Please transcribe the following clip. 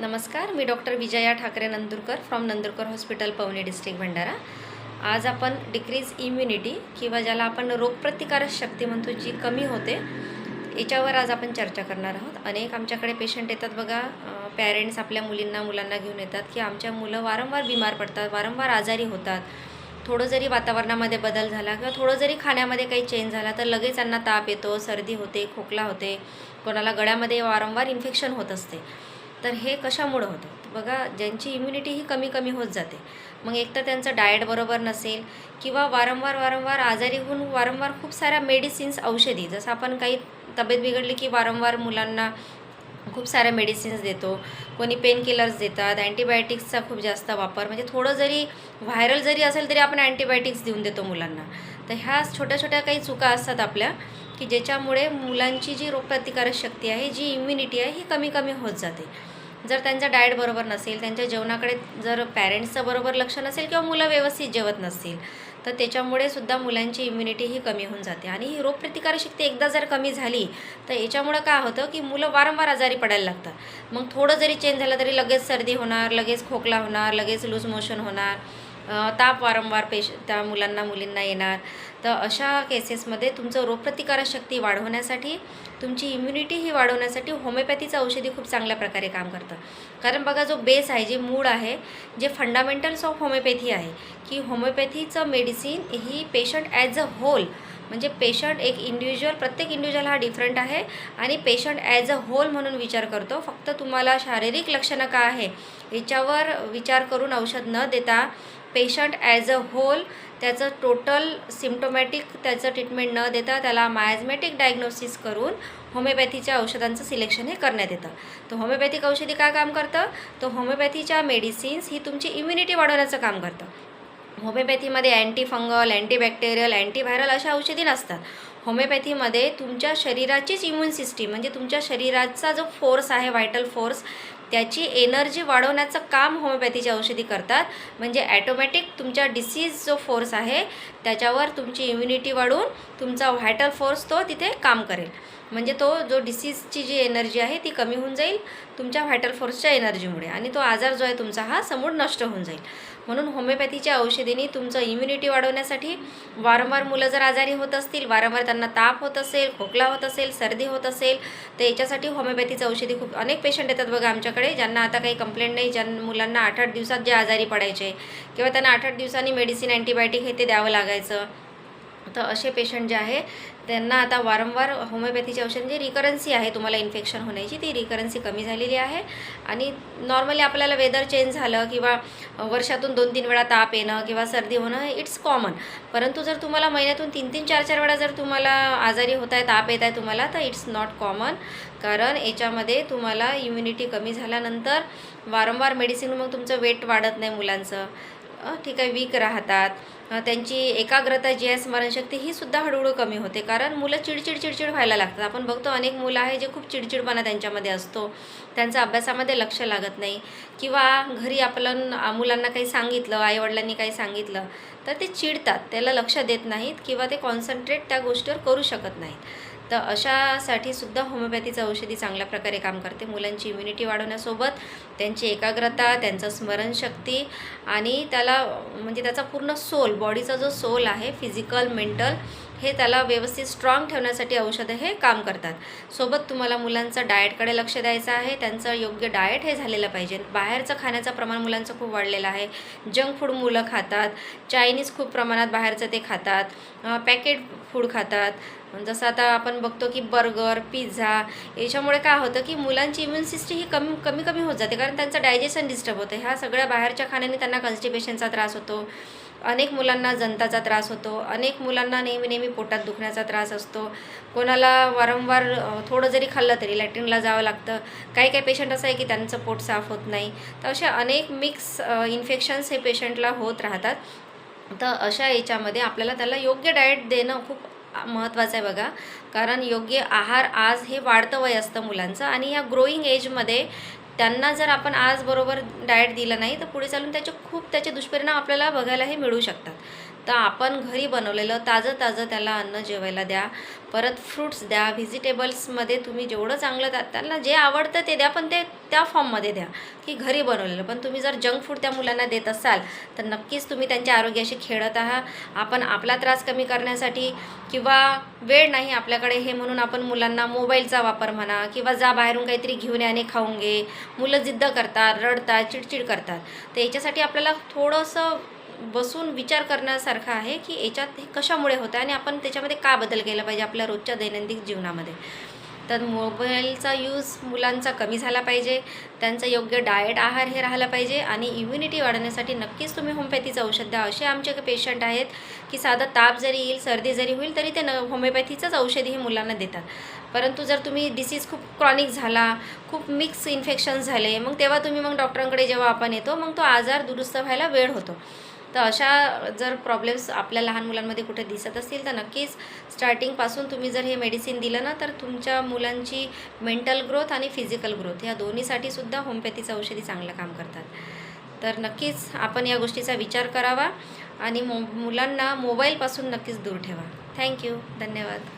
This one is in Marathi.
नमस्कार मी doctor Vijaya Thakre Nandurkar from Nandurkar hospital Pawani district Bhandara. आज आपण डिक्रीज इम्युनिटी किंवा ज्याला आपण रोगप्रतिकारक शक्ती म्हणतो जी कमी होते याच्यावर आज आपण चर्चा करणार आहोत. अनेक आमच्याकडे पेशंट येतात बघा पॅरेंट्स आपल्या मुलींना मुलांना घेऊन येतात की आमच्या मुलं वारंवार बिमार पडतात वारंवार आजारी होतात. थोडं जरी वातावरणामध्ये बदल झाला किंवा थोडं जरी खाण्यामध्ये काही चेंज झाला तर लगेच त्यांना ताप येतो सर्दी होते खोकला होते कोणाला गळ्यामध्ये वारंवार इन्फेक्शन होत असते. तर हे कशामुळं होतं? बघा ज्यांची इम्युनिटी ही कमी कमी होत जाते. मग एक तर त्यांचं डाएट बरोबर नसेल किंवा वारंवार वारंवार आजारी होऊन वारंवार खूप साऱ्या मेडिसिन्स औषधी जसं आपण काही तब्येत बिघडली की वारंवार मुलांना खूप साऱ्या मेडिसिन्स देतो. कोणी पेनकिलर्स देतात अँटीबायोटिक्सचा खूप जास्त वापर. म्हणजे थोडं जरी व्हायरल जरी असेल तरी आपण अँटीबायोटिक्स देऊन देतो मुलांना. तर ह्या छोट्या छोट्या काही चुका असतात आपल्या की ज्याच्यामुळे मुलांची जी रोगप्रतिकारक शक्ती आहे जी इम्युनिटी आहे ही कमी कमी होत जाते. जर त्यांचा डाएट बरोबर नसेल त्यांच्या जेवणाकडे जर पॅरेंट्सचं बरोबर लक्ष नसेल किंवा मुलं व्यवस्थित जेवत नसतील तर त्याच्यामुळे सुद्धा मुलांची इम्युनिटी ही कमी होऊन जाते. आणि ही रोगप्रतिकारशक्ती एकदा जर कमी झाली तर याच्यामुळं काय होतं की मुलं वारंवार आजारी पडायला लागतात. मग थोडं जरी चेंज झालं तरी लगेच सर्दी होणार लगेच खोकला होणार लगेच लूज मोशन होणार. ताप वारंवार पेश त्या मुलांना मुलींना येणार. तर अशा केसेसमध्ये तुमचं रोगप्रतिकारक शक्ती वाढवण्यासाठी तुमची इम्युनिटी ही वाढवण्यासाठी होमिओपॅथीचं औषधी खूप चांगल्या प्रकारे काम करतं. कारण बघा जो बेस आहे जे मूळ आहे जे फंडामेंटल्स ऑफ होमिओपॅथी आहे की होमिओपॅथीचं मेडिसिन ही पेशंट ॲज अ होल म्हणजे पेशंट एक इंडिव्हिज्युअल प्रत्येक इंडिव्हिज्युअल हा डिफरंट आहे आणि पेशंट ॲज अ होल म्हणून विचार करतो. फक्त तुम्हाला शारीरिक लक्षणं का आहे याच्यावर विचार करून औषध न देता पेशंट ॲज अ होल त्याचं टोटल सिम्टोमॅटिक त्याचं ट्रीटमेंट न देता त्याला मायझमॅटिक डायग्नोसिस करून होमिओपॅथीच्या औषधांचं सिलेक्शन हे करण्यात येतं. तर होमिओपॅथिक औषधी काय काम करतं? तर होमिओपॅथीच्या मेडिसिन्स ही तुमची इम्युनिटी वाढवण्याचं काम करतं. होमिओपॅथीमध्ये अँटीफंगल अँटीबॅक्टेरियल अँटीव्हायरल अशा औषधी नसतात. होमिओपॅथीमध्ये तुमच्या शरीराचीच इम्युन सिस्टीम म्हणजे तुमच्या शरीराचा जो फोर्स आहे व्हायटल फोर्स त्याची एनर्जी वाढवण्याचं काम होमिओपॅथीची औषधी करतात. म्हणजे ॲटोमॅटिक तुमच्या डिसीज जो फोर्स आहे त्याच्यावर तुमची इम्युनिटी वाढून तुमचा व्हायटल फोर्स तो तिथे काम करेल. म्हणजे तो जो डिसीजची जी एनर्जी आहे ती कमी होऊन जाईल तुमच्या व्हायटल फोर्सच्या एनर्जीमुळे आणि तो आजार जो आहे तुमचा हा समूळ नष्ट होऊन जाईल. म्हणून होमिओपॅथीच्या औषधीने तुमचं इम्युनिटी वाढवण्यासाठी वारंवार मुलं जर आजारी होत असतील वारंवार त्यांना ताप होत असेल खोकला होत असेल सर्दी होत असेल तर याच्यासाठी होमिओपॅथीचं औषधी खूप अनेक पेशंट येतात बघा आमच्याकडे ज्यांना आता काही कंप्लेंट नाही ज्यांना मुलांना आठ आठ दिवसात जे आजारी पडायचे किंवा त्यांना आठ आठ दिवसांनी मेडिसिन अँटीबायोटिक हे ते द्यावं लागायचं. तर असे पेशंट जे आहे त्यांना आता वारंवार होमिओपॅथीची औषध म्हणजे जे रिकरन्सी आहे तुम्हाला इन्फेक्शन होण्याची ती रिकरन्सी कमी झालेली आहे. आणि नॉर्मली आपल्याला वेदर चेंज झालं किंवा वर्षातून दोन तीन वेळा ताप येणं किंवा सर्दी होणं इट्स कॉमन परंतु जर तुम्हाला महिन्यातून तीन तीन चार चार वेळा जर तुम्हाला आजारी होत आहे ताप येत आहे तुम्हाला तर इट्स नॉट कॉमन कारण याच्यामध्ये तुम्हाला इम्युनिटी कमी झाल्यानंतर वारंवार मेडिसिन मग तुमचं वेट वाढत नाही मुलांचं. ठीक आहे वीक राहतात. त्यांची एकाग्रता जी आहे स्मरणशक्ती ही सुद्धा हळूहळू कमी होते. कारण मुलं चिडचिड चिडचिड व्हायला लागतात. आपण बघतो अनेक मुलं आहे जे खूप चिडचिडपणा त्यांच्यामध्ये असतो. त्यांचा अभ्यासामध्ये लक्ष लागत नाही. किंवा घरी आपण मुलांना काही सांगितलं आईवडिलांनी काही सांगितलं तर ते चिडतात. त्याला लक्ष देत नाहीत किंवा ते कॉन्सन्ट्रेट त्या गोष्टीवर करू शकत नाहीत. तर अशासाठी सुद्धा होमिओपॅथीचं औषधी चांगल्या प्रकारे काम करते. मुलांची इम्युनिटी वाढवण्यासोबत त्यांची एकाग्रता त्यांचं स्मरणशक्ती आणि त्याला म्हणजे त्याचा पूर्ण सोल बॉडीचा जो सोल आहे फिजिकल मेंटल हे त्याला व्यवस्थित स्ट्रॉंग ठेवण्यासाठी औषधं हे काम करतात. सोबत तुम्हाला मुलांचं डाएटकडे लक्ष द्यायचं आहे. त्यांचं योग्य डाएट हे झालेलं पाहिजे. बाहेरचं खाण्याचं प्रमाण मुलांचं खूप वाढलेलं आहे. जंक फूड मुलं खातात. चायनीज खूप प्रमाणात बाहेरचं ते खातात. पॅकेट फूड खातात. जसं आता आपण बघतो की बर्गर पिझ्झा याच्यामुळे काय होतं की मुलांची इम्युन सिस्टी ही कमी कमी कमी होत जाते. कारण त्यांचं डायजेशन डिस्टर्ब होतं. ह्या सगळ्या बाहेरच्या खाण्याने त्यांना कन्स्टिपेशनचा त्रास होतो. अनेक मुलांना जंताचा त्रास होतो. अनेक मुलांना नेहमी नेहमी पोटात दुखण्याचा त्रास असतो. कोणाला वारंवार थोडं जरी खाल्लं तरी लॅट्रिनला जावं लागतं. काही काही पेशंट असं आहे की त्यांचं पोट साफ होत नाही. तर अशा अनेक मिक्स इन्फेक्शन्स हे पेशंटला होत राहतात. तर अशा याच्यामध्ये आपल्याला त्याला योग्य डाएट देणं खूप महत्त्वाचं आहे बघा. कारण योग्य आहार आज हे वाढतं वय असतं मुलांचं आणि या ग्रोईंग एजमध्ये त्यांना जर आपण आज बरोबर डाएट दिलं नाही तर पुढे चालून त्याचे खूप त्याचे दुष्परिणाम आपल्याला बघायलाही मिळू शकतात. तर आपण घरी बनवलेलं ताजं ताजं त्याला अन्न जेवायला द्या. परत फ्रूट्स द्या व्हेजिटेबल्समध्ये तुम्ही जेवढं चांगलं त्या त्यांना जे आवडतं ते द्या पण ते त्या फॉर्ममध्ये द्या की घरी बनवलेलं. पण तुम्ही जर जंक फूड त्या मुलांना देत असाल तर नक्कीच तुम्ही त्यांच्या आरोग्याशी खेळत आहात. आपण आपला त्रास कमी करण्यासाठी किंवा वेळ नाही आपल्याकडे हे म्हणून आपण मुलांना मोबाईलचा वापर म्हणा किंवा जा बाहेरून काहीतरी घेऊन याने खाऊन घे. मुलं जिद्द करतात रडतात चिडचिड करतात. तर याच्यासाठी आपल्याला थोडंसं बसून विचार करण्यासारखं आहे की याच्यात हे कशामुळे होतं आणि आपण त्याच्यामध्ये का बदल केला पाहिजे आपल्या रोजच्या दैनंदिन जीवनामध्ये? तर मोबाईलचा यूज मुलांचा कमी झाला पाहिजे त्यांचं योग्य डाएट आहार हे राहिला पाहिजे आणि इम्युनिटी वाढवण्यासाठी नक्कीच तुम्ही होमिओपॅथीचं औषध द्या. असे आमचे पेशंट आहेत की साधा ताप जरी येईल सर्दी जरी होईल तरी ते न होमिओपॅथीचंच औषधी हे मुलांना देतात. परंतु जर तुम्ही डिसीज खूप क्रॉनिक झाला खूप मिक्स इन्फेक्शन झाले मग तेव्हा तुम्ही मग डॉक्टरांकडे जेव्हा आपण येतो मग तो आजार दुरुस्त व्हायला वेळ होतो. तर अशा जर प्रॉब्लेम्स आपल्या लहान मुलांमध्ये कुठे दिसत असतील तर नक्कीच स्टार्टिंगपासून तुम्ही जर हे मेडिसिन दिलं ना तर तुमच्या मुलांची मेंटल ग्रोथ आणि फिजिकल ग्रोथ ह्या दोन्हीसाठी सुद्धा होमिओपॅथीचं औषधी चांगलं काम करतात. तर नक्कीच आपण या गोष्टीचा विचार करावा आणि मो मुलांना मोबाईलपासून नक्कीच दूर ठेवा. थँक्यू धन्यवाद.